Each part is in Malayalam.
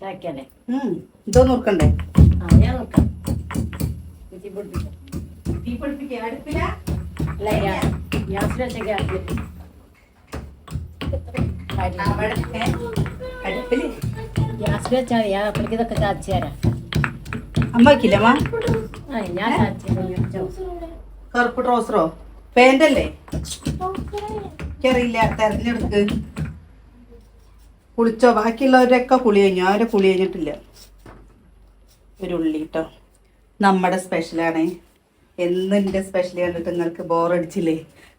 ചായക്കല്ലേ? ഇതോ നോക്കണ്ടേ? ആ ഞാൻ നോക്കാം. തീ പിടിപ്പിക്കാം. തീ പിടിപ്പിക്കുക. അടുപ്പില? അല്ല ഗ്യാസിലൊക്കെ ഗ്യാസിൽ വെച്ച ഗ്യാസിൽ അവിടെ അടുപ്പിൽ. ഗ്യാസിൽ വെച്ചാൽ മതി. ഞാൻ അപ്പോഴേക്ക് ഇതൊക്കെ ചാച്ചി തരാം. അമ്മ? വെക്കില്ലമ്മ ആ ഞാൻ ചാച്ചി വെച്ചോ കറുപ്പ് ട്രോസറോ? പേന്റല്ലേ എനിക്കറിയില്ല തെരഞ്ഞെടുക്ക്? കുളിച്ചോ? ബാക്കിയുള്ളവരൊക്കെ കുളി കഴിഞ്ഞു. ആരും കുളി കഴിഞ്ഞിട്ടില്ല. ഒരു ഉള്ളി കേട്ടോ നമ്മുടെ സ്പെഷ്യലാണ് എന്ന് സ്പെഷ്യൽ കണ്ടിട്ട് നിങ്ങൾക്ക് ബോറടിച്ചില്ലേ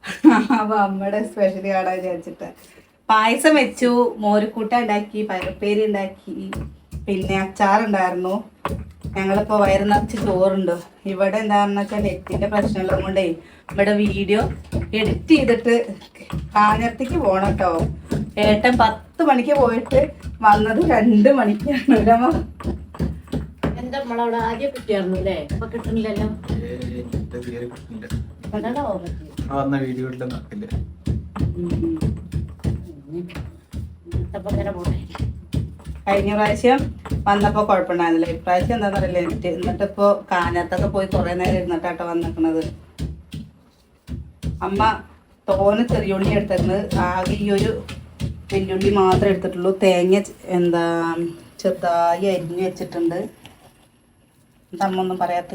അപ്പോൾ നമ്മുടെ സ്പെഷ്യൽ കാണാൻ വിചാരിച്ചിട്ട്. പായസം വെച്ചു. മോരുക്കൂട്ട ഉണ്ടാക്കി പരപ്പേരി ഉണ്ടാക്കി. പിന്നെ അച്ചാറുണ്ടായിരുന്നു ഞങ്ങളിപ്പോൾ വയറ് നിറച്ച് ചോറുണ്ട്. ഇവിടെ എന്താണെന്ന് വെച്ചാൽ നെറ്റിന്റെ പ്രശ്നമുള്ളത് കൊണ്ടേ ഇവിടെ വീഡിയോ എഡിറ്റ് ചെയ്തിട്ട് കാഞ്ഞത്തേക്ക് പോകണം കേട്ടോ ഏട്ടൻ പത്ത് മണിക്ക് പോയിട്ട് വന്നത് രണ്ട് മണിക്കാണ്. എന്താ നമ്മളവിടെ ആദ്യം കിട്ടിയായിരുന്നു അല്ലേ? വന്ന വീഡിയോയിൽ നടക്കില്ല. കഴിഞ്ഞ പ്രാവശ്യം വന്നപ്പോ കുഴപ്പമുണ്ടായിരുന്നില്ല. ഇപ്രാവശ്യം എന്താന്ന് അറിയില്ല എന്നിട്ട് ഇപ്പൊ കാനത്തൊക്കെ പോയി കുറെ നേരം ഇരുന്നിട്ടാട്ടോ വന്നിക്കണത് അമ്മ തോനെ ചെറിയുള്ളി എടുത്തിരുന്നത് ആകെ ഈ ഒരു വെല്ലുള്ളി മാത്രമേ എടുത്തിട്ടുള്ളൂ. തേങ്ങ എന്താ ചെറുതായി അരിഞ്ഞു വെച്ചിട്ടുണ്ട്. അമ്മൊന്നും അമ്മ ഒന്നും പറയാത്ത.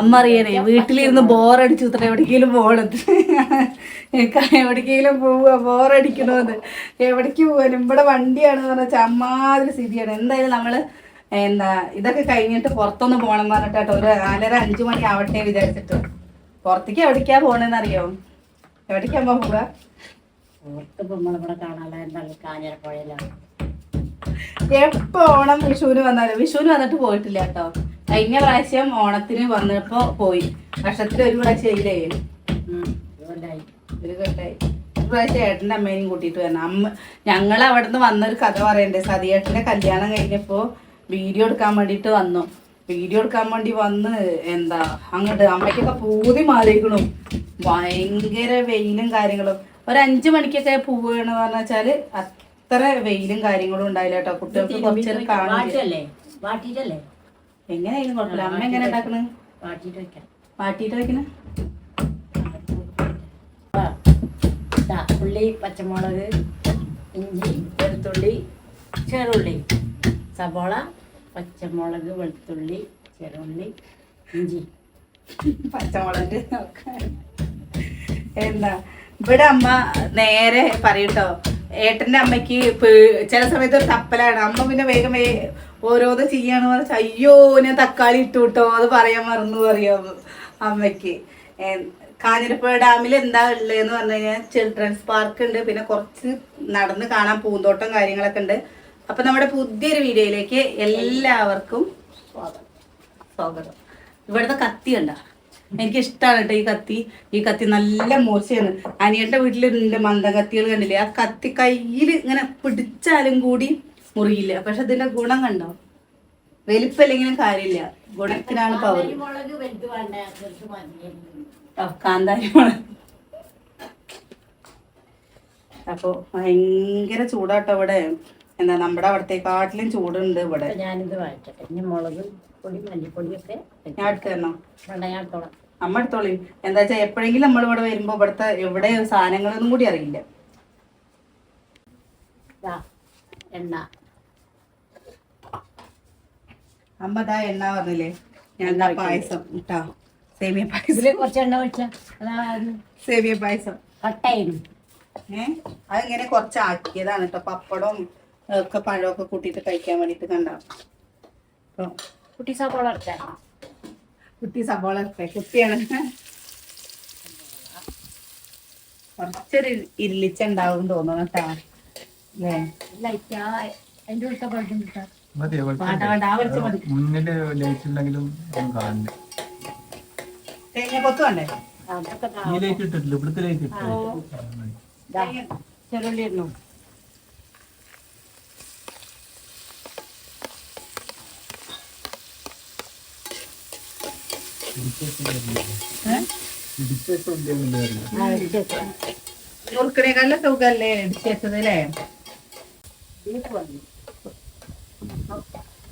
അമ്മ അറിയണേ വീട്ടിലിരുന്ന് ബോറടിച്ചു ഇത്ര എവിടേക്കെങ്കിലും പോകണത്. എവിടേക്കെങ്കിലും പോവുക ബോറടിക്കണമെന്ന് എവിടേക്ക് പോകാനും? ഇവിടെ വണ്ടിയാണെന്ന് പറഞ്ഞാൽ അമ്മാതിരി സ്ഥിതിയാണ്. എന്തായാലും നമ്മൾ എന്താ ഇതൊക്കെ കഴിഞ്ഞിട്ട് പുറത്തൊന്ന് പോകണം എന്ന് പറഞ്ഞിട്ടോ ഒരു നാലര അഞ്ചു മണി ആവട്ടെ വിചാരിച്ചിട്ട്. പുറത്തേക്ക് എവിടേക്കാ പോണെന്ന് അറിയോ എവിടേക്കാ അമ്മ പോവുക? ഓർത്തിപ്പോ നമ്മളിവിടെ കാണാനുള്ള എന്താണ് കാഞ്ഞിരപ്പുഴയിലാണ് എപ്പോ ഓണം വിഷുവിന് വന്നാലും? വിഷുവിന് വന്നിട്ട് പോയിട്ടില്ല കേട്ടോ. കഴിഞ്ഞ പ്രാവശ്യം ഓണത്തിന് വന്നപ്പോ പോയി. വർഷത്തിൽ ഒരു പ്രാവശ്യം ഇല്ലേ ഒരു കൊല്ലായി. ഒരു പ്രാവശ്യം ഏട്ടന്റെ അമ്മേനെയും കൂട്ടിയിട്ട് വരണം. അമ്മ ഞങ്ങൾ അവിടെ നിന്ന് വന്നൊരു കഥ പറയണ്ടേ? സതിയേട്ടന്റെ കല്യാണം കഴിഞ്ഞപ്പോൾ വീഡിയോ എടുക്കാൻ വേണ്ടിട്ട് വന്നു. വീഡിയോ എടുക്കാൻ വേണ്ടി വന്ന് എന്താ അങ്ങോട്ട് അമ്മയ്ക്കൊക്കെ പൂതി മാറിയിരിക്കണു. ഭയങ്കര വെയിലും കാര്യങ്ങളും. ഒരു അഞ്ചു മണിക്കൊക്കെ പോവുകയെന്ന് പറഞ്ഞാൽ അത്ര വെയിലും കാര്യങ്ങളും ഉണ്ടായില്ല കേട്ടോ. കുട്ടികൾക്ക് കുറച്ചേരം കാണാൻ എങ്ങനെയായിരുന്നു കുഴപ്പമില്ല. അമ്മ എങ്ങനെ ഉണ്ടാക്കണ്? വാട്ടിയിട്ട് വെക്കണേ. ഉള്ളി പച്ചമുളക് ഇഞ്ചി വെളുത്തുള്ളി ചെറുള്ളി. സബോള പച്ചമുളക് വെളുത്തുള്ളി ചെറുള്ളി ഇഞ്ചി. പച്ചമുളക് ഒക്കെ. എന്താ ഇവിടെ അമ്മ നേരെ പറയൂട്ടോ ഏട്ടന്റെ അമ്മയ്ക്ക് ചില സമയത്ത് ഒരു തപ്പലാണ്. അമ്മ പിന്നെ വേഗം ഓരോന്ന് ചെയ്യാന്ന് പറഞ്ഞാൽ അയ്യോ ഞാൻ തക്കാളി ഇട്ടു കിട്ടോ അത് പറയാൻ മറന്നു പറയാം അമ്മയ്ക്ക്. കാഞ്ഞിരപ്പുഴ ഡാമിൽ എന്താ ഉള്ളതെന്ന് പറഞ്ഞു കഴിഞ്ഞാൽ ചിൽഡ്രൻസ് പാർക്ക് ഉണ്ട്. പിന്നെ കുറച്ച് നടന്ന് കാണാൻ പൂന്തോട്ടം കാര്യങ്ങളൊക്കെ ഉണ്ട്. അപ്പൊ നമ്മുടെ പുതിയൊരു വീഡിയോയിലേക്ക് എല്ലാവർക്കും സ്വാഗതം. ഇവിടുത്തെ കത്തി കണ്ട. എനിക്ക് ഇഷ്ടമാണ് കേട്ടോ ഈ കത്തി. ഈ കത്തി നല്ല മോശമാണ് അനിയന്റെ വീട്ടിലുണ്ട് മന്ദ കത്തികൾ കണ്ടില്ലേ? ആ കത്തി കയ്യിൽ ഇങ്ങനെ പിടിച്ചാലും കൂടി മുറിയില്ല. പക്ഷെ ഇതിന്റെ ഗുണം കണ്ടോ? വലിപ്പല്ലെങ്കിലും കാര്യമില്ല. ഗുണത്തിനാണ് പവർ കാന്താരി മുളക് അപ്പൊ ഭയങ്കര ചൂടാട്ടോ ഇവിടെ. എന്താ നമ്മുടെ അവിടത്തെക്കാട്ടിലും ചൂടുണ്ട് ഇവിടെ. ഞാനിത് വാങ്ങിച്ചു ഇനി മുളക് പൊടി മല്ലിപ്പൊടിയൊക്കെ ഞാൻ എടുത്തു തരണം? വേണ്ട ഞാൻ എടുത്തോളാം. അമ്മ എടുത്തോളി എന്താ വെച്ചാൽ എപ്പോഴെങ്കിലും നമ്മൾ ഇവിടെ വരുമ്പോ ഇവിടുത്തെ എവിടെ സാധനങ്ങളൊന്നും കൂടി അറിയില്ല. എണ്ണ. അമ്മ ദാ എണ്ണ പറഞ്ഞില്ലേ? ഞാൻ പായസം ഇട്ടാ. സേമിയ പായസം. കുറച്ച് എണ്ണ സേമിയ പായസം. കട്ടായിരുന്നു ഏഹ് അതിങ്ങനെ കുറച്ച് ആക്കിയതാണ് കേട്ടോ പപ്പടവും ഒക്കെ പഴമൊക്കെ കൂട്ടിയിട്ട് കഴിക്കാൻ വേണ്ടിയിട്ട് കണ്ടാ. കുട്ടി എടുത്തേ കുട്ടി സവാള ഇട്ടേ. കുട്ടിയാണ്. കുറച്ചൊരു ഇരുളിച്ച ഉണ്ടാവും തോന്നുന്നു കേട്ടാ അല്ലേ ലൈറ്റ് ആ അതിന്റെ ഉൾത്ത പഴം കിട്ടാം മതി വേണ്ട വേണ്ട ആ മതി. മുന്നിൽ ലൈറ്റ് ഉണ്ടെങ്കിലും ഒന്നും കാണണ്ടേ. തേങ്ങ കൊത്തു വേണ്ടേ അതൊക്കെ ഈ ലൈറ്റ് ഇട്ടിട്ടില്ല. ഇവിടുത്തെ ലൈറ്റ് ഇട്ടില്ല ചെറുള്ളി ഇടുന്നു നുറുക്കണേക്കാളും സുഖല്ലേ? ഇടിച്ചത് അല്ലേ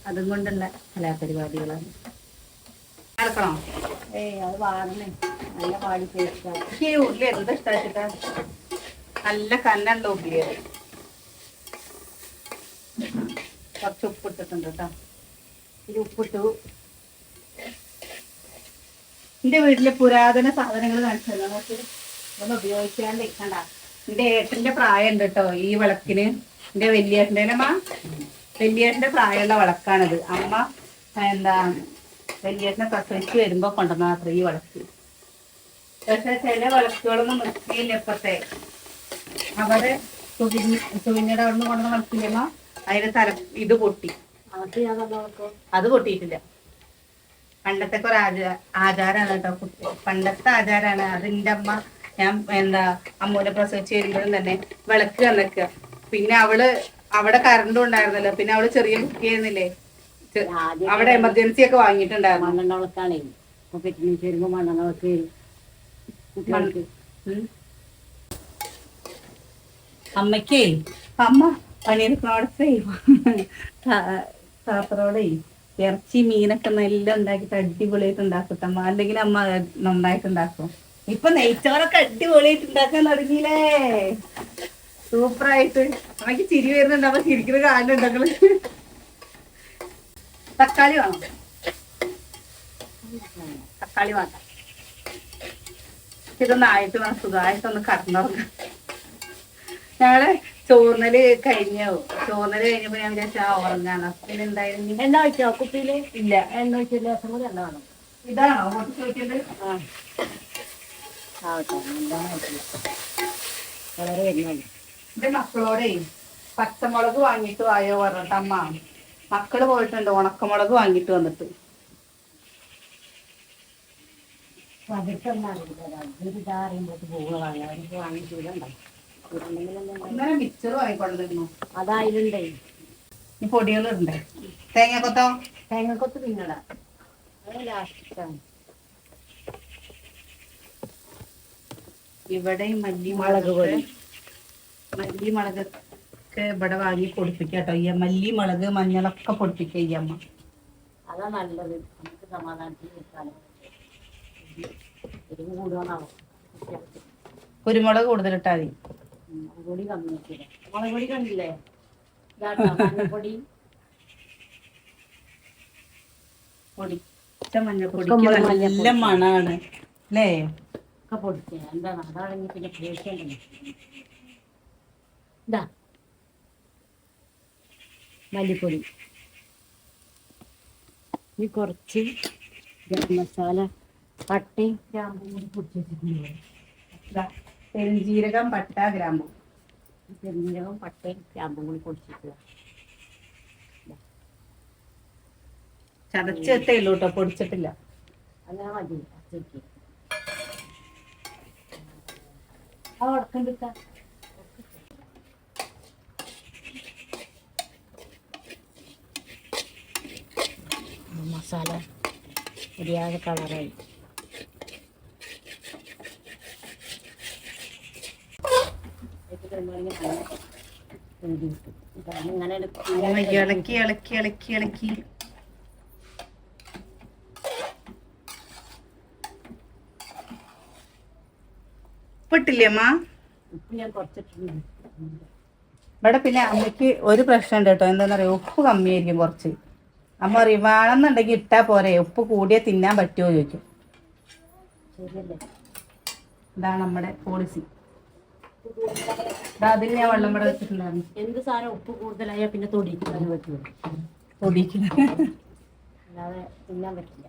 അതും കൊണ്ടുള്ള കലാപരിപാടികളാണ് നടക്കണോ? ഏയ് അത് വാടണേ നല്ല പാടി ഈ ഉള്ളി എന്താ ഇഷ്ടാച്ചിട്ടാ നല്ല കന്നുണ്ട് ഉള്ളി കുറച്ച് ഉപ്പിട്ടിട്ടുണ്ട് കേട്ടോ. ഇത് ഉപ്പിട്ടു. എന്റെ വീട്ടിലെ പുരാതന സാധനങ്ങൾ കാണിച്ചു തന്നെ നമുക്ക് ഒന്ന് ഉപയോഗിക്കാണ്ട് കണ്ട എന്റെ ഏട്ടന്റെ പ്രായം ഉണ്ട് കേട്ടോ ഈ വിളക്കിന്. എന്റെ വലിയേട്ടന്റെ അമ്മ വലിയേട്ടന്റെ പ്രായമുള്ള വിളക്കാണിത്. അമ്മ എന്താ വലിയേട്ടനെ പ്രസവിച്ച് വരുമ്പോ കൊണ്ടുവന്ന അത്ര ഈ വിളക്ക്. പക്ഷെ ചില വിളക്കുകളൊന്നും നിർത്തിയില്ല ഇപ്പത്തെ. അവർ സുവിഞ്ഞ സുവിഞ്ഞയുടെ അവിടെ നിന്ന് കൊണ്ടുവന്ന വിളക്കില്ലമ്മ അതിന് തല ഇത് പൊട്ടി. അത് പൊട്ടിയിട്ടില്ല. പണ്ടത്തെ കുറെ ആചാരമാണ് ആചാരാണ് കേട്ടോ കുട്ടി. പണ്ടത്തെ ആചാരമാണ് അതിന്റെ അമ്മ ഞാൻ എന്താ അമ്മൂനെ പ്രസവിച്ച് വരുമ്പോഴും തന്നെ വിളക്ക് കന്നക്കുക പിന്നെ അവൾ അവിടെ കറണ്ടും ഉണ്ടായിരുന്നല്ലോ. പിന്നെ അവൾ ചെറിയ കുട്ടി ആയിരുന്നില്ലേ? അവിടെ എമർജൻസി ഒക്കെ വാങ്ങിയിട്ടുണ്ടായിരുന്നു. മണ്ണെണ്ണ വിളക്കാണേ. മണ്ണെണ്ണ വിളക്ക് വരും. അമ്മയ്ക്കേ അമ്മ പണിയെടുക്കണോടെ പാത്രോടെ ഇറച്ചി മീനൊക്കെ നല്ല ഉണ്ടാക്കിയിട്ട് അടിപൊളിയായിട്ട് ഉണ്ടാക്കും അല്ലെങ്കിൽ അമ്മ നന്നായിട്ട് ഉണ്ടാക്കും. ഇപ്പൊ നെയ്ച്ചോറൊക്കെ അടിപൊളിയായിട്ട് ഉണ്ടാക്കാൻ തുടങ്ങിയില്ലേ? സൂപ്പറായിട്ട്. അമ്മയ്ക്ക് ചിരി വരുന്നുണ്ട്. അപ്പൊ ചിരിക്കുന്ന കാണുന്നുണ്ടെങ്കിൽ തക്കാളി വേണം. തക്കാളി വേണ്ട ഇതൊന്നായിട്ട് വേണം. സുഖമായിട്ടൊന്ന് കടന്നു ഞങ്ങൾ ചോറിനൽ കഴിഞ്ഞു. ചോറിനൽ കഴിഞ്ഞപ്പോ ഞാൻ വിചാരിച്ചാ ഉറങ്ങാണ്. പിന്നെ എന്തായാലും എണ്ണ വെച്ചോ കുപ്പിയിൽ? ഇല്ല. എണ്ണ വെച്ച ദിവസം കൂടി എണ്ണ വേണം ഇതാണോ? വെച്ചില്ല വളരെ വരുന്നുള്ളൂ എന്റെ മക്കളോടേ പച്ചമുളക് വാങ്ങിട്ട് വായോ പറഞ്ഞിട്ട് അമ്മ. മക്കൾ പോയിട്ടുണ്ട്. ഉണക്കമുളക് വാങ്ങിട്ട് വന്നിട്ട്. അവർക്കൊന്നും അറിയില്ല. പോവുകയാണ് അവർക്ക് വാങ്ങിച്ചിട്ടുണ്ടാവും അതായിരുണ്ടേ ഈ പൊടികളുണ്ട്. തേങ്ങ തേങ്ങക്കൊത്ത് ഇവിടെ മല്ലി മുളക് പൊടി. മല്ലി മുളകൊക്കെ ഇവിടെ വാങ്ങി പൊടിപ്പിക്കാട്ടോ. ഈ മല്ലി മുളക് മഞ്ഞളൊക്കെ പൊടിപ്പിക്കുക ഈ അമ്മ. അതാ നല്ലത്. നമുക്ക് സമാധാനത്തിൽ നിൽക്കാനും കുരുമുളക് കൂടുതലിട്ടാൽ മതി. ഉം, മുളക് പൊടി കമ്മി വെച്ചില്ല മുളക് കണ്ടില്ലേ ഇതാട്ടോ മഞ്ഞപ്പൊടി പൊടി നല്ല മണാണ്. അല്ലേ ഒക്കെ പൊടിച്ചേ. എന്താണ് അതാണെങ്കിൽ പിന്നെ ഇതാ. മല്ലിപ്പൊടി. ഈ കുറച്ച് ഗരം മസാല പട്ടയും ഗ്രാമ്പും കൂടി പൊടിച്ച് വെച്ചിട്ടുണ്ട് ദാ, പെരുംജീരകം പട്ട ഗ്രാമ്പു. പെരുംജീരകം പട്ടയും ഗ്രാമ്പും കൂടി പൊടിച്ചിട്ട് ചതച്ചിട്ടേ ഉള്ളൂ കേട്ടോ പൊടിച്ചിട്ടില്ല. അങ്ങനെ മതി അച്ചയ്ക്ക് മസാല ശരിയായ കളറായി ഇങ്ങനെ അങ്ങനെ ഇളക്കി ഇളക്കി ഇളക്കി ഇളക്കി. ഉപ്പിട്ടില്ലേ അമ്മ? ഇവിടെ പിന്നെ അമ്മയ്ക്ക് ഒരു പ്രശ്നമുണ്ട് കേട്ടോ. എന്താന്ന് പറയാ ഉപ്പ് കമ്മിയായിരിക്കും കുറച്ച്. അമ്മ പറയും ഇട്ടാ പോരെ. ഉപ്പ് കൂടിയേ തിന്നാൻ പറ്റുമോ? ചോദിക്കും. ഇതാണ് നമ്മുടെ പോളിസി അതിന് ഞാൻ വെള്ളം ഇവിടെ വെച്ചിട്ടുണ്ടായിരുന്നു. എന്ത് സാധനം ഉപ്പ് കൂടുതലായ പിന്നെ തൊടിക്കാൻ പറ്റുള്ളൂ അല്ലാതെ തിന്നാൻ പറ്റില്ല.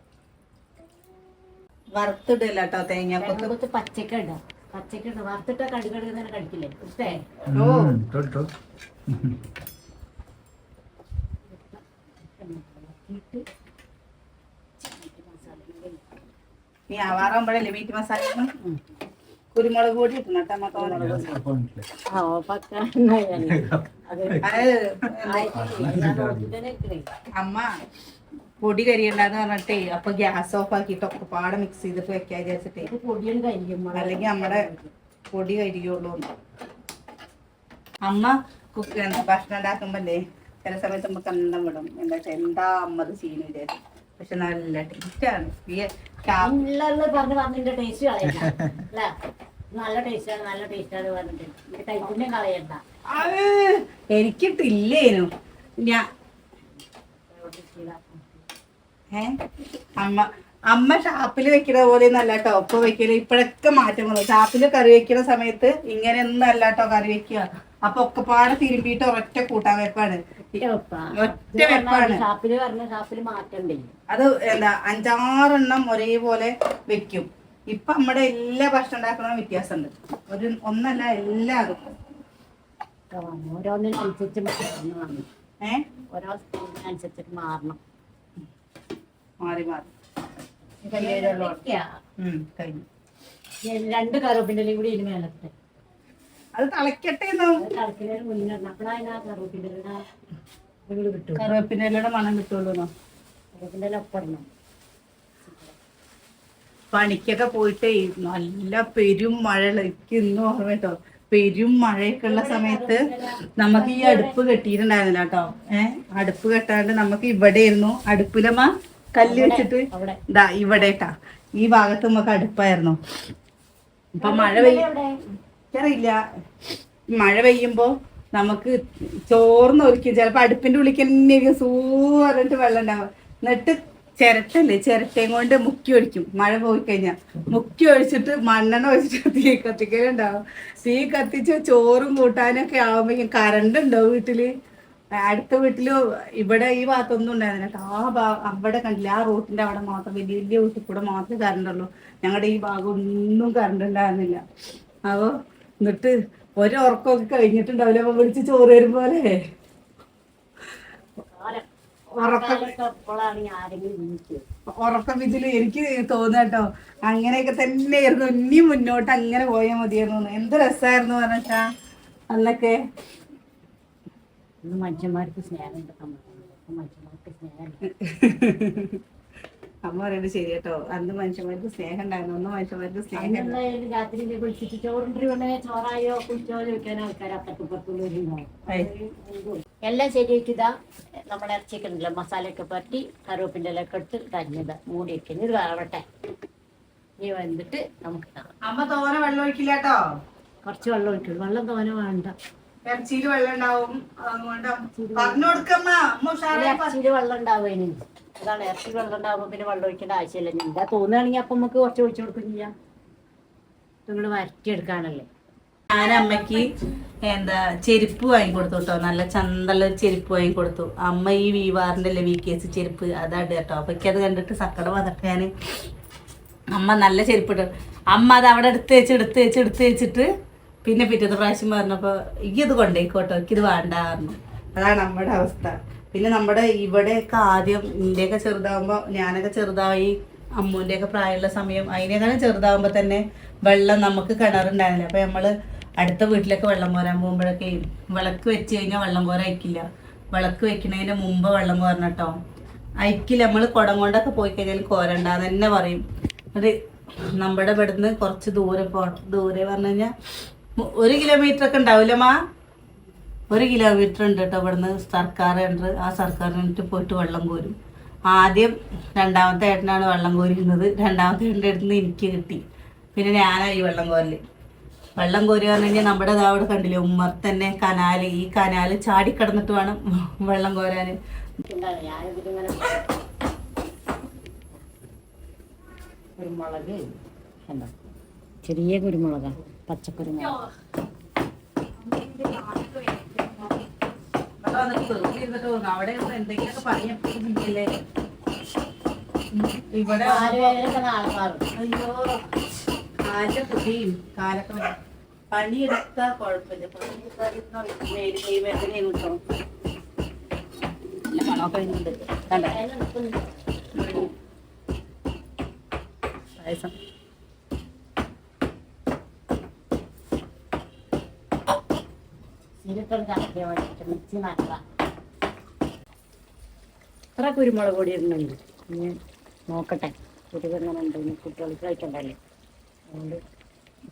വറുത്തിടില്ല കേട്ടോ തേങ്ങാക്കൊത്ത് കുറച്ച് പച്ചക്ക ഇടാം. പച്ചക്ക ഇടാം. വറുത്തിട്ട കടി കടി തന്നെ കടിക്കില്ലേ? ഇഷ്ടേ ഓ. നീ ആവാറാകുമ്പോഴല്ലേ മീറ്റ് മസാല. കുരുമുളക് പൊടി ഇട്ടണം കേട്ടോ. ആ പക്ക. അത് അമ്മ പൊടി കരിയണ്ടെന്ന് പറഞ്ഞിട്ടേ അപ്പൊ ഗ്യാസ് ഓഫ് ആക്കിയിട്ട് ഒക്കെ പാടെ മിക്സ് ചെയ്തിട്ട് വെക്കാൻ വിചാരിച്ചിട്ടേ. കരിയും അല്ലെങ്കിൽ നമ്മുടെ പൊടി കരിയുള്ളൂ. അമ്മ കുക്ക് എന്താ ഭക്ഷണം ഉണ്ടാക്കുമ്പല്ലേ ചില സമയത്ത് നമുക്ക് അന്തം വിടും. എന്താ എന്താ അമ്മ അത് ചെയ്യുന്നു പക്ഷെ നല്ല ടേസ്റ്റാണ് ആണ്. പറഞ്ഞ് ടേസ്റ്റ് കളയണ്ട. അല്ലേ? നല്ല ടേസ്റ്റാണ് നല്ല ടേസ്റ്റാണ് പറഞ്ഞിട്ട്. ഇത് കൈപ്പുണ്യം കളയണ്ട. അത് എനിക്കിട്ടില്ലേനു. ഞാൻ ഏ? അമ്മ അമ്മ ഷാപ്പിൽ വെക്കണ പോലെ ഒന്നല്ല കേട്ടോ ഇപ്പൊ വെക്കൽ ഇപ്പോഴൊക്കെ മാറ്റം വന്നു ഷാപ്പിൽ കറി വെക്കുന്ന സമയത്ത് ഇങ്ങനെ ഒന്നും അല്ല കേട്ടോ കറി വെക്കുക അപ്പൊ ഒക്കെപ്പാടെ തിരുമ്പിയിട്ട് ഒരൊറ്റ കൂട്ടാൻ വെപ്പാണ്. ഒറ്റ വെപ്പാണ്. ഷാപ്പിൽ പറഞ്ഞ ഷാപ്പിൽ മാറ്റണ്ടേ? അത് എന്താ അഞ്ചാറെണ്ണം ഒരേപോലെ വെക്കും. ഇപ്പൊ നമ്മുടെ എല്ലാ ഭക്ഷണം ഉണ്ടാക്കുന്ന വ്യത്യാസമുണ്ട്. ഒരു ഒന്നല്ല എല്ലാതും. ഓരോന്നിനനുസരിച്ച് മാറണം ഏ? ഓരോ സ്കൂളിനനുസരിച്ചിട്ട് മാറണം. മാറി മാറി. വെക്കുക. ഉം കഴിഞ്ഞു. ഞാൻ രണ്ട് കറുപ്പിന്റെ കൂടി ഇതിന് മേലത്തെ അത് വീട് കറിവേപ്പിന്റെ മണം കിട്ടുള്ളൂ പണിക്കൊക്കെ പോയിട്ടേ നല്ല പെരും മഴ ഇന്നും ഓർമ്മ കേട്ടോ പെരും മഴയൊക്കെ ഉള്ള സമയത്ത് നമുക്ക് ഈ അടുപ്പ് കെട്ടിയിട്ടുണ്ടായിരുന്നില്ല കേട്ടോ. ഏഹ് അടുപ്പ് കെട്ടാണ്ട് നമുക്ക് ഇവിടെ ആയിരുന്നു അടുപ്പിലമ്മ കല്ല് വെച്ചിട്ട് ഇതാ ഇവിടെ ട്ടാ ഈ ഭാഗത്ത് നമുക്ക് അടുപ്പായിരുന്നു. ഇപ്പൊ മഴ പെയ്യും എനിക്കറിയില്ല. മഴ പെയ്യുമ്പോ നമുക്ക് ചോർന്ന് ഒരിക്കും ചിലപ്പോ അടുപ്പിന്റെ ഉള്ളിൽ തന്നെ സൂ പറഞ്ഞിട്ട് വെള്ളം ഉണ്ടാവും. എന്നിട്ട് ചിരട്ടല്ലേ? ചിരട്ടയും കൊണ്ട് മുക്കി ഒഴിക്കും. മഴ പോയി കഴിഞ്ഞാൽ മുക്കി ഒഴിച്ചിട്ട് മണ്ണെണ്ണ ഒഴിച്ചിട്ട് തീ കത്തിക്കലുണ്ടാവും തീ കത്തിച്ച് ചോറും കൂട്ടാനൊക്കെ ആവുമ്പോഴേക്കും കറണ്ട് ഉണ്ടോ വീട്ടിൽ? അടുത്ത വീട്ടിൽ ഇവിടെ ഈ ഭാഗത്തൊന്നും ഉണ്ടായിരുന്നില്ല. ആ ഭാ അവിടെ കണ്ടില്ല? ആ റൂട്ടിന്റെ അവിടെ മാത്രം വലിയ വലിയ വീട്ടിൽ കൂടെ മാത്രമേ കറണ്ട് ഉള്ളൂ. ഞങ്ങളുടെ ഈ ഭാഗം ഒന്നും കറണ്ട് ഉണ്ടായിരുന്നില്ല. അപ്പൊ എന്നിട്ട് ഒരു ഉറക്കമൊക്കെ കഴിഞ്ഞിട്ടുണ്ടാവില്ല? അപ്പൊ വിളിച്ച് ചോറ് തരും പോലെ. ഉറക്കം ഇതിൽ എനിക്ക് തോന്നുക കേട്ടോ. അങ്ങനെയൊക്കെ തന്നെയായിരുന്നു. ഇനി മുന്നോട്ട് അങ്ങനെ പോയാൽ മതിയായിരുന്നു. എന്ത് രസമായിരുന്നു പറഞ്ഞാ? അന്നൊക്കെ. മനുഷ്യന്മാർക്ക് സ്നേഹം മനുഷ്യന്മാർക്ക് സ്നേഹമില്ല. അമ്മ പറയുന്നത് ശരി കേട്ടോ. അന്ന് മനുഷ്യന്മാർക്ക് സ്നേഹം ഉണ്ടായിരുന്നു. അന്ന് മനുഷ്യന്മാർക്ക് സ്നേഹം രാത്രി കുളിച്ചിട്ട് ചോറിന്റെ ഉടനെ ചോറായോ കുളിച്ചോ ചോദിക്കാൻ ആൾക്കാർ. എല്ലാം ശരിയാക്കിതാ ഇതാ. നമ്മുടെ ഇറച്ചിക്കുണ്ടല്ലോ മസാലയൊക്കെ പറ്റി കറുവപ്പിന്റെ ഇലയൊക്കെ എടുത്ത് തരുന്നത് മൂടി വെക്കുന്നത് ഇത് വേവട്ടെ ഇനി വന്നിട്ട് നമുക്ക്. അമ്മ തോന വെള്ളം ഒഴിക്കില്ല കേട്ടോ? കുറച്ച് വെള്ളം ഒഴിക്കുള്ളൂ വെള്ളം തോന വേണ്ട. ഇറച്ചിയിൽ വെള്ളം ഉണ്ടാവും. അതുകൊണ്ട് പറഞ്ഞു കൊടുക്കമ്മ ഇറച്ചിയിൽ വെള്ളം ഉണ്ടാവുക അതാണ് ഇറച്ചി വെള്ളം ഉണ്ടാകുമ്പോൾ പിന്നെ വെള്ളം ഒഴിക്കേണ്ട ആവശ്യമില്ല. എന്താ തോന്നുകയാണെങ്കിൽ അപ്പം നമുക്ക് കുറച്ച് ഒഴിച്ചു കൊടുക്കും ചെയ്യാം. നിങ്ങൾ വരട്ടിയെടുക്കാനല്ലേ. ഞാൻ അമ്മയ്ക്ക് എന്താ ചെരുപ്പ് വാങ്ങിക്കൊടുത്തു കേട്ടോ. നല്ല ചന്തള്ള ചെരുപ്പ് ചെരുപ്പ് വാങ്ങിക്കൊടുത്തു അമ്മ ഈ വീവാറിന്റെ അല്ലേ വി കെ എസ് ചെരുപ്പ്. അതാണ് കേട്ടോ. അപ്പൊ അത് കണ്ടിട്ട് സക്കടം വന്നിട്ട് ഞാൻ അമ്മ നല്ല ചെരുപ്പ് ഇട്ടു അമ്മ അത് അവിടെ എടുത്ത് വെച്ച് എടുത്ത് വെച്ച് എടുത്ത് വെച്ചിട്ട് പിന്നെ പിറ്റത്തെ പ്രാവശ്യം പറഞ്ഞപ്പോ ഇത് കൊണ്ടേക്കോട്ടോ. എനിക്കിത് വേണ്ട അതാണ് നമ്മുടെ അവസ്ഥ. പിന്നെ നമ്മുടെ ഇവിടെയൊക്കെ ആദ്യം ഇന്ത്യയൊക്കെ ചെറുതാകുമ്പോൾ ഞാനൊക്കെ ചെറുതായി അമ്മൂന്റെയൊക്കെ പ്രായമുള്ള സമയം അതിനേക്കാളും ചെറുതാകുമ്പോൾ തന്നെ വെള്ളം നമുക്ക് കിണറുണ്ടായിരുന്നില്ല. അപ്പോൾ നമ്മൾ അടുത്ത വീട്ടിലൊക്കെ വെള്ളം കോരാൻ പോകുമ്പോഴൊക്കെ വിളക്ക് വെച്ച് കഴിഞ്ഞാൽ വെള്ളം കോരാൻ അയക്കില്ല വിളക്ക് വെക്കുന്നതിന് മുമ്പ് വെള്ളം കോരണം കേട്ടോ അയക്കില്ല. നമ്മൾ കുടം കൊണ്ടൊക്കെ പോയി കഴിഞ്ഞാൽ കോരണ്ട തന്നെ പറയും. അത് നമ്മുടെ ഇവിടുന്ന് കുറച്ച് ദൂരെ പോകണം ദൂരെ പറഞ്ഞു കഴിഞ്ഞാൽ ഒരു കിലോമീറ്റർ ഒക്കെ ഉണ്ടാവില്ല മാ? ഒരു കിലോമീറ്റർ ഉണ്ട് കേട്ടോ ഇവിടുന്ന് സർക്കാർ ഉണ്ട് ആ സർക്കാരിനിട്ട് പോയിട്ട് വെള്ളം കോരും. ആദ്യം രണ്ടാമത്തെ ഏട്ടനാണ് വെള്ളം കോരിയിരുന്നത് രണ്ടാമത്തെ ഏട്ടന്റെ അടുത്ത് നിന്ന് എനിക്ക് കിട്ടി. പിന്നെ ഞാനായി വെള്ളം കോരൽ. വെള്ളം കോരി പറഞ്ഞു കഴിഞ്ഞാൽ നമ്മുടെ ദാ അവിടെ കണ്ടില്ലേ ഉമ്മർ തന്നെ കനാല് ഈ കനാല് ചാടിക്കിടന്നിട്ട് വേണം വെള്ളം കോരാൻ കുരുമുളക് എന്താ? ചെറിയ കുരുമുളക പച്ചക്കുരുമുളക്. വന്നിട്ട് വെറുതെ ഇരുന്നിട്ട് തോന്നുന്നു. അവിടെ ഇരുന്ന് എന്തെങ്കിലുമൊക്കെ പറഞ്ഞില്ലേ ഇവിടെ അയ്യോ. കാലിന്റെ കുട്ടിയും കാലൊക്കെ പണിയെടുത്ത കുഴപ്പമില്ല. പണിയെടുത്താൽ കിട്ടും മണമൊക്കെ വരുന്നുണ്ട് കണ്ടോ? പായസം. മിക്സി ഇത്ര കുരുമുളക് പൊടി ഇടുന്നുണ്ട് ഇനി നോക്കട്ടെ. കുരുവെങ്ങനുണ്ട്? ഇനി കുട്ടികൾക്ക് കഴിക്കണ്ടല്ലേ? അതുകൊണ്ട്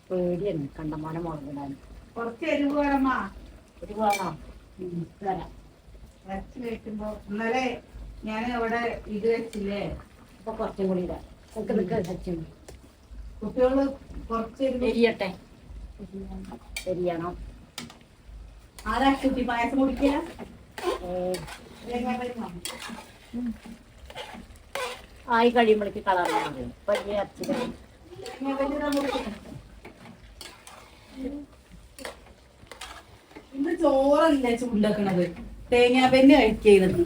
പേടിയാണ്. കണ്ടമാനം മുളകിടാൻ കുറച്ച് എരിവ് വേണമാ എരിവ് വേണോ തരാം. ഇറച്ചി കഴിക്കുമ്പോ ഇന്നലെ ഞാൻ അവിടെ ഇത് വെച്ചില്ലേ? അപ്പൊ കുറച്ചും കൂടി ഇടാം. നിൽക്ക് നിൽക്ക് സച്ചിൻ കുട്ടികൾ കുറച്ച് എരിയട്ടെ. എരിയണം. ആരാ കുട്ടി പായസം കുടിക്കുക? ഏ, ആയി കഴിയുമ്പോഴേക്ക് കളർ വലിയ അച്ഛനും. ഇന്ന് ചോറല്ല ചൂണ്ടാക്കണത്? തേങ്ങാപ്പന്നെ കഴിക്കുന്നത്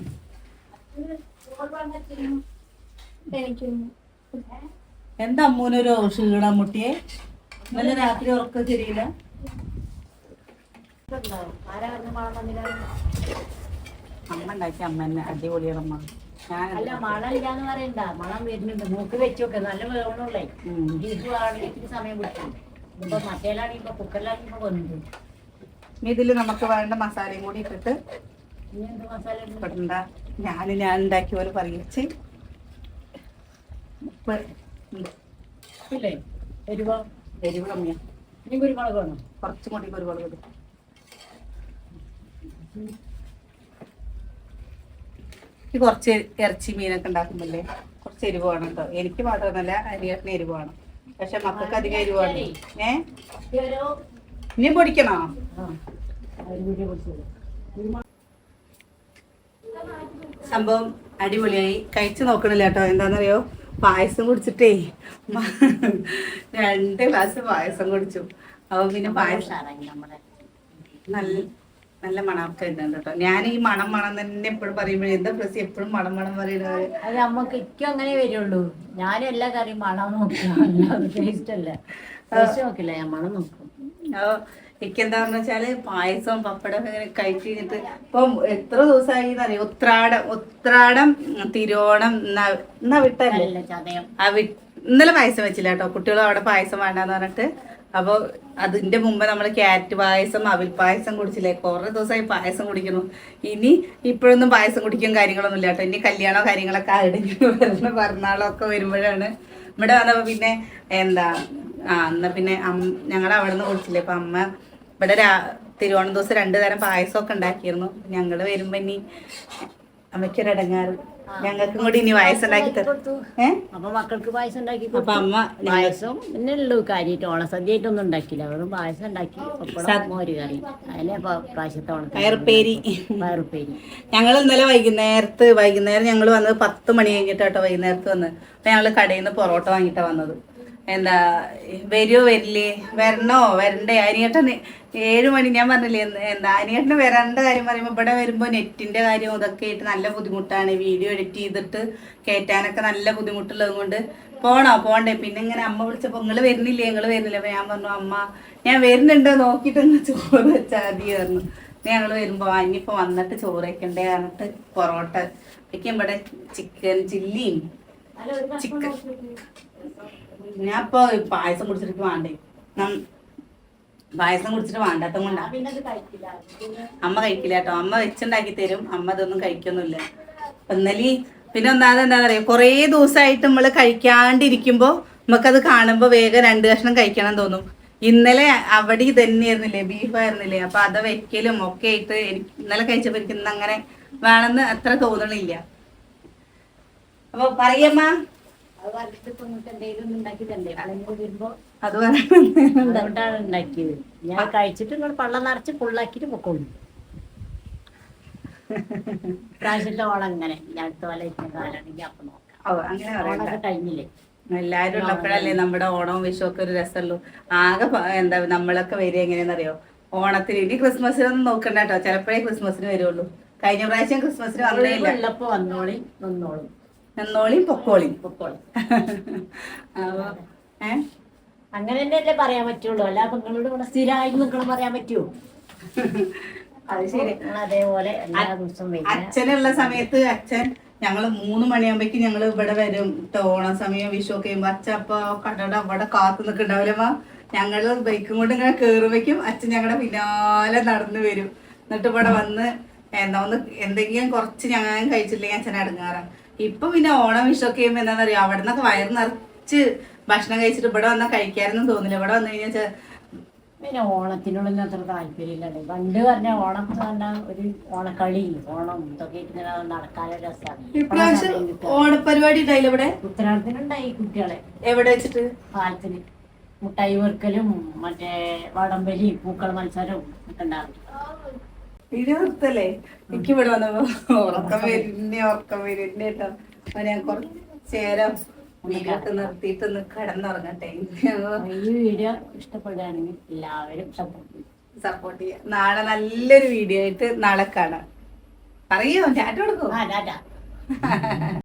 എന്താ അമ്മൂനൊരു ക്ഷീണം മുട്ടിയെ? ഇന്നലെ രാത്രി ഉറക്കം ശരിയില്ല ഇതുണ്ടോ? ആരാ പറഞ്ഞു മണം വന്നില്ല അമ്മ ഉണ്ടാക്കി അമ്മ തന്നെ അടിപൊളിയാണ് അമ്മ. അല്ല മണം ഇല്ലാന്ന് പറയണ്ട. മണം വരുന്നുണ്ട്. മൂക്ക് വെച്ച് നോക്ക് നല്ല വേണുള്ളേ ആണെങ്കിൽ സമയം പിടിക്കും. ഇപ്പൊ മറ്റേലാണെങ്കിൽ ഇപ്പൊ കുക്കറിലാണെങ്കിൽ ഇപ്പൊ വന്നു ഇതിൽ നമുക്ക് വേണ്ട മസാലയും കൂടി ഇട്ടിട്ട് ഞാൻ ഞാൻ ഉണ്ടാക്കിയ പോലെ പറയിച്ച് എരിവോ? എരിവ് കമ്മിയാ. ഇനി കുരുമുളക് വേണം. കുറച്ചും കൂടി കുരുമുളക് ഇടും. ഈ കുറച്ച് ഇറച്ചി മീനൊക്കെ ഉണ്ടാക്കുമ്പോഴേ കുറച്ച് എരിവ് വേണം കേട്ടോ എനിക്ക് മാത്രമല്ല അരിയേട്ടന് എരിവ് വേണം. പക്ഷെ മക്കൾക്ക് അധികം എരിവ് വേണം ഏ? ഇനി പൊടിക്കണോ? സംഭവം അടിപൊളിയായി. കഴിച്ചു നോക്കണില്ല കേട്ടോ എന്താണെന്നറിയോ? പായസം കുടിച്ചിട്ടേ. രണ്ട് ഗ്ലാസ് പായസം കുടിച്ചു. അപ്പൊ പിന്നെ പായസം നല്ല നല്ല മണമൊക്കെ ഉണ്ട് കേട്ടോ. ഞാൻ ഈ മണം മണം തന്നെ എപ്പോഴും പറയുമ്പോഴേ എന്താ പ്രസി? എപ്പോഴും മണം മണം പറയുന്നത് അത് നമുക്ക് ഇക്കും അങ്ങനെ വരുള്ളൂ. ഞാൻ എല്ലാ കറിയും മണം ടേസ്റ്റ് അല്ല. ടേസ്റ്റ് നോക്കില്ല ഞാൻ മണം നോക്കും. അപ്പൊ എനിക്കെന്താന്ന് വെച്ചാൽ പായസവും പപ്പടം ഇങ്ങനെ കഴിച്ചു കഴിഞ്ഞിട്ട് ഇപ്പം എത്ര ദിവസമായി എന്നറിയാം ഉത്രാടം ഉത്രാടം തിരുവോണം എന്നാ വിട്ടല്ലേ? ആ വി ഇന്നലെ പായസം വെച്ചില്ല കേട്ടോ. കുട്ടികളും അവിടെ പായസം വേണ്ടെന്ന് പറഞ്ഞിട്ട് അപ്പോൾ അതിന്റെ മുമ്പ് നമ്മൾ ക്യാറ്റ് പായസം അവിൽ പായസം കുടിച്ചില്ലേ? കുറേ ദിവസമായി പായസം കുടിക്കുന്നു. ഇനി ഇപ്പോഴൊന്നും പായസം കുടിക്കാൻ കാര്യങ്ങളൊന്നും ഇല്ല കേട്ടോ. ഇനി കല്യാണോ കാര്യങ്ങളൊക്കെ എവിടെയെങ്കിലും വരുന്ന വരുമ്പോഴാണ്. ഇവിടെ വന്നപ്പോൾ പിന്നെ എന്താ ആ എന്നാൽ പിന്നെ അമ്മ ഞങ്ങൾ അവിടെ നിന്ന് കുടിച്ചില്ലേ? അപ്പം അമ്മ ഇവിടെ രാ തിരുവോണം ദിവസം രണ്ടു തരം പായസമൊക്കെ ഉണ്ടാക്കിയിരുന്നു. ഞങ്ങൾ വരുമ്പോൾ ഇനി അമ്മയ്ക്കൊരു ഇടങ്ങാറ് ഞങ്ങൾക്കും കൂടി ഇനി വയസ്സുണ്ടാക്കി അപ്പൊ മക്കൾക്ക് പായസം ഉണ്ടാക്കി അപ്പൊ. അമ്മ പായസം പിന്നെ ഉള്ളൂ കാര്യമായിട്ട്. ഓണസദ്യയായിട്ടൊന്നും ഉണ്ടാക്കില്ല വെറും പായസം ഉണ്ടാക്കി മോര് കറി അതിലെ പ്രാവശ്യത്തെ ഓണത്തിന് പയറുപ്പേരി. പയറുപ്പേരി. ഞങ്ങൾ ഇന്നലെ വൈകുന്നേരത്ത് വൈകുന്നേരം ഞങ്ങൾ വന്നത് പത്ത് മണി കഴിഞ്ഞിട്ടാട്ടോ വൈകുന്നേരത്ത് വന്ന് അപ്പൊ ഞങ്ങൾ കടയിൽ നിന്ന് പൊറോട്ട വാങ്ങിയിട്ടാ വന്നത്. എന്താ വരുമോ വരില്ലേ? വരണോ? വരണ്ടേ? അനിയേട്ടൻ ഏഴ് മണി ഞാൻ പറഞ്ഞില്ലേ എന്ത്- അനിയേട്ടന് വരേണ്ട കാര്യം പറയുമ്പോൾ ഇവിടെ വരുമ്പോൾ നെറ്റിന്റെ കാര്യം ഇതൊക്കെ ആയിട്ട് നല്ല ബുദ്ധിമുട്ടാണ്. വീഡിയോ എഡിറ്റ് ചെയ്തിട്ട് കയറ്റാനൊക്കെ നല്ല ബുദ്ധിമുട്ടുള്ളത് കൊണ്ട് പോണോ? പോണ്ടേ. പിന്നെ ഇങ്ങനെ അമ്മ വിളിച്ചപ്പോൾ നിങ്ങൾ വരുന്നില്ലേ? നിങ്ങൾ വരുന്നില്ല? അപ്പം ഞാൻ പറഞ്ഞു അമ്മ ഞാൻ വരുന്നുണ്ടോ. നോക്കിയിട്ട് ഒന്ന് ചോറ് വെച്ചാൽ മതി പറഞ്ഞു. ഞങ്ങൾ വരുമ്പോൾ ഇനിയിപ്പോൾ ഇനിയിപ്പോ വന്നിട്ട് ചോറ് വയ്ക്കണ്ടേ പറഞ്ഞിട്ട് പൊറോട്ട വയ്ക്കുമ്പോടെ ഇവിടെ ചിക്കൻ ചില്ലിയും ചിക്കൻ ഞാൻ ഇപ്പൊ പായസം കുടിച്ചിട്ട് വേണ്ടേ. പായസം കുടിച്ചിട്ട് വേണ്ടാത്ത കൊണ്ടാ. അമ്മ കഴിക്കില്ല കേട്ടോ. അമ്മ വെച്ചുണ്ടാക്കി തരും. അമ്മ ഇതൊന്നും കഴിക്കൊന്നുമില്ല. ഇന്നലെ പിന്നെ ഒന്നാമത് എന്താ പറയാ കുറേ ദിവസമായിട്ട് നമ്മൾ കഴിക്കാണ്ടിരിക്കുമ്പോ നമുക്കത് കാണുമ്പോ വേഗം രണ്ട് കഷ്ണം കഴിക്കണം തോന്നും. ഇന്നലെ അവിടെ തന്നെയായിരുന്നില്ലേ ബീഫ് ആയിരുന്നില്ലേ? അപ്പൊ അത് വെക്കലും ഒക്കെ ആയിട്ട് എനിക്ക് ഇന്നലെ കഴിച്ചപ്പോ എനിക്ക് ഇന്ന് അങ്ങനെ വേണമെന്ന് അത്ര തോന്നണില്ല. അപ്പൊ പറയമ്മ അത് വറുത്തിട്ട് ഇപ്പൊ നിങ്ങൾക്ക് എന്തെങ്കിലും ഒന്ന് ഉണ്ടാക്കി തരണ്ടേ? അല്ലെങ്കിൽ വരുമ്പോ അത് പറയണം അതുകൊണ്ടാണ് ഉണ്ടാക്കിയത്. ഞാൻ കഴിച്ചിട്ട് നിങ്ങൾ പള്ളം നിറച്ച് ഫുള്ളാക്കിട്ട് പൊക്കോളൂ. പ്രാവശ്യത്തെ ഓണം അങ്ങനെ. അടുത്ത പോലെ കാലാണെങ്കിൽ അപ്പൊ നോക്കാം. ഓ അങ്ങനെ പറയണ്ട. കഴിഞ്ഞില്ലേ? എല്ലാരും ഉള്ളപ്പോഴല്ലേ നമ്മുടെ ഓണവും വിഷു ഒക്കെ ഒരു രസമുള്ളൂ. ആകെ പ- എന്താ നമ്മളൊക്കെ വരിക എങ്ങനെയാണെന്നറിയോ? ഓണത്തിന് ഇനി ക്രിസ്മസിനൊന്നും നോക്കണ്ട കേട്ടോ. ചിലപ്പോഴേ ക്രിസ്മസിന് വരുള്ളൂ. കഴിഞ്ഞ പ്രാവശ്യം ക്രിസ്മസിന് വന്നോളി നിന്നോളും. നിന്നോളിയും പൊക്കോളിയും. പൊക്കോളി. ഏ? അങ്ങനെ തന്നെയല്ലേ പറയാൻ പറ്റുള്ളൂ. അല്ല പെങ്ങളോട് നിങ്ങളോട് ഇവിടെ നിങ്ങൾ പറയാൻ പറ്റുമോ അത് ശരി. അതേപോലെ എല്ലാ ദിവസവും വരിക. അച്ഛനുള്ള സമയത്ത് അച്ഛൻ ഞങ്ങൾ മൂന്ന് മണിയാകുമ്പോഴേക്ക് ഞങ്ങൾ ഇവിടെ വരും. ഓണ സമയം വിഷു ഒക്കെ ചെയ്യുമ്പോ അച്ഛൻ അപ്പൊ കടയുടെ അവിടെ കാത്തു നിൽക്കണ്ടാവില്ലമ്മ ഞങ്ങൾ ബൈക്കും കൊണ്ട് ഇങ്ങനെ കേറുമ്പോഴേക്കും അച്ഛൻ ഞങ്ങളുടെ പിന്നാലെ നടന്നു വരും. എന്നിട്ട് ഇവിടെ വന്ന് എന്താ ഒന്ന് എന്തെങ്കിലും കുറച്ച് ഞങ്ങൾ കഴിച്ചില്ലെങ്കിൽ അച്ഛൻ അടങ്ങാറാണ്. ഇപ്പൊ പിന്നെ ഓണം വിഷമൊക്കെ ചെയ്യുമ്പോ ചെയ്യുമ്പോ എന്താണെന്നറിയോ അവിടെ നിന്നൊക്കെ വയറ് നിറച്ച് ഭക്ഷണം കഴിച്ചിട്ട് ഇവിടെ വന്നാൽ കഴിക്കാനൊന്നും തോന്നില്ല. ഇവിടെ വന്നു കഴിഞ്ഞാൽ പിന്നെ ഓണത്തിനോടൊന്നും അത്ര താല്പര്യമില്ലല്ലോ പണ്ട് പറഞ്ഞ ഓണം എന്ന് പറഞ്ഞാൽ ഒരു ഓണക്കളി ഓണം ഇതൊക്കെ ഇങ്ങനെ നടക്കാനൊരു രസമാണ് ഓണപരിപാടി ഉണ്ടായില്ല ഇവിടെ? ഉത്തരാടത്തിനുണ്ടായി കുട്ടികളെ. എവിടെ വെച്ചിട്ട്? പാലത്തിന്. മുട്ടായി വെറുക്കലും മറ്റേ വടംവലി പൂക്കൾ മത്സരവും ഒക്കെ ഉണ്ടാവും വീഡിയോ നിർത്തല്ലേ എനിക്ക് ഇവിടെ വന്നപ്പോ ഉറക്കം വരുന്നേ ഉറക്കം വരുന്നേ കേട്ടോ അപ്പൊ ഞാൻ കുറച്ചേരം വീഡിയോ ഒക്കെ നിർത്തിയിട്ട് ഒന്ന് കിടന്നുറങ്ങട്ടെ. ഈ വീഡിയോ ഇഷ്ടപ്പെടുകയാണെങ്കിൽ എല്ലാവരും സപ്പോർട്ട് ചെയ്യും. സപ്പോർട്ട് ചെയ്യാം. നാളെ നല്ലൊരു വീഡിയോ ആയിട്ട് നാളെ കാണാം. പറയോ? ചാറ്റ് കൊടുക്കോ. ആ ടാറ്റ